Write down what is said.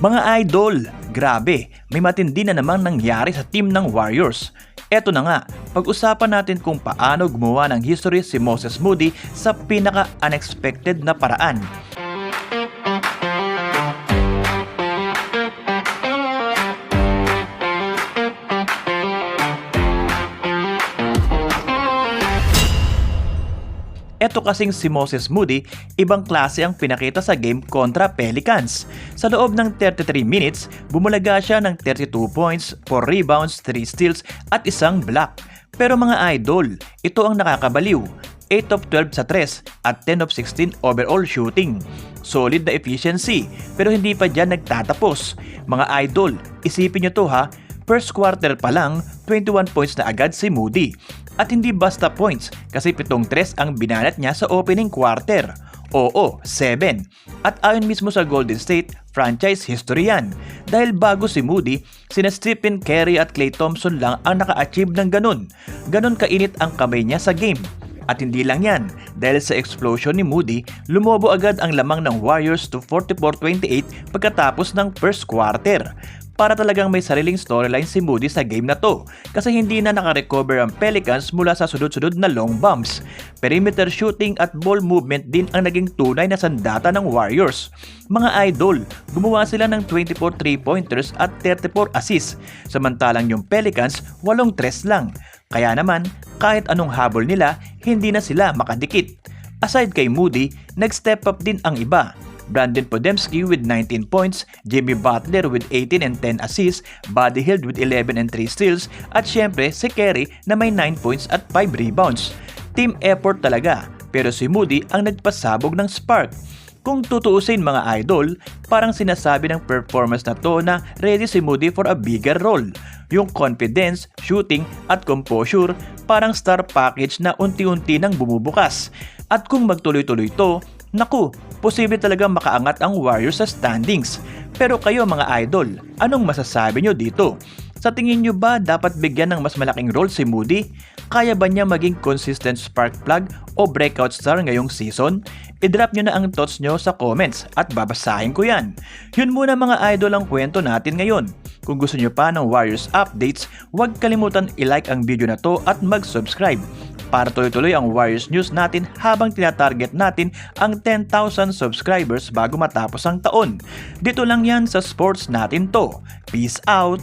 Mga idol, grabe, may matindi na namang nangyari sa team ng Warriors. Eto na nga, pag-usapan natin kung paano gumawa ng history si Moses Moody sa pinaka-unexpected na paraan. Eto kasing si Moses Moody, ibang klase ang pinakita sa game kontra Pelicans. Sa loob ng 33 minutes, bumulaga siya ng 32 points, 4 rebounds, 3 steals at isang block. Pero mga idol, ito ang nakakabaliw. 8 of 12 sa 3 at 10 of 16 overall shooting. Solid na efficiency, pero hindi pa dyan nagtatapos. Mga idol, isipin nyo to ha, First quarter pa lang, 21 points na agad si Moody. At hindi basta points kasi pitong tres ang binanat niya sa opening quarter. Oo, 7. At ayon mismo sa Golden State, franchise history yan. Dahil bago si Moody, sina Stephen Curry at Klay Thompson lang ang naka-achieve ng ganun. Ganun kainit ang kamay niya sa game. At hindi lang yan, dahil sa explosion ni Moody, lumobo agad ang lamang ng Warriors to 44-28 pagkatapos ng first quarter para talagang may sariling storyline si Moody sa game na to kasi hindi na nakarecover ang Pelicans mula sa sunod-sunod na long bumps. Perimeter shooting at ball movement din ang naging tunay na sandata ng Warriors. Mga idol, gumawa sila ng 24 3-pointers at 34 assists, samantalang yung Pelicans 8 tres lang. Kaya naman, kahit anong habol nila, hindi na sila makadikit. Aside kay Moody, nag-step up din ang iba. Brandon Podemski with 19 points, Jimmy Butler with 18 and 10 assists, Buddy Hield with 11 and 3 steals, at syempre si Kerry na may 9 points at 5 rebounds. Team effort talaga, pero si Moody ang nagpasabog ng spark. Kung tutuusin mga idol, parang sinasabi ng performance na to na ready si Moody for a bigger role. Yung confidence, shooting at composure parang star package na unti-unti nang bumubukas. At kung magtuloy-tuloy to, naku, posible talaga makaangat ang Warriors sa standings. Pero kayo mga idol, anong masasabi nyo dito? Sa tingin nyo ba dapat bigyan ng mas malaking role si Moody? Kaya ba niya maging consistent spark plug o breakout star ngayong season? I-drop nyo na ang thoughts nyo sa comments at babasahin ko yan. Yun muna mga idol ang kwento natin ngayon. Kung gusto nyo pa ng Warriors updates, huwag kalimutan i-like ang video na to at mag-subscribe para tuloy-tuloy ang Warriors News natin habang tinatarget natin ang 10,000 subscribers bago matapos ang taon. Dito lang yan sa sports natin to. Peace out!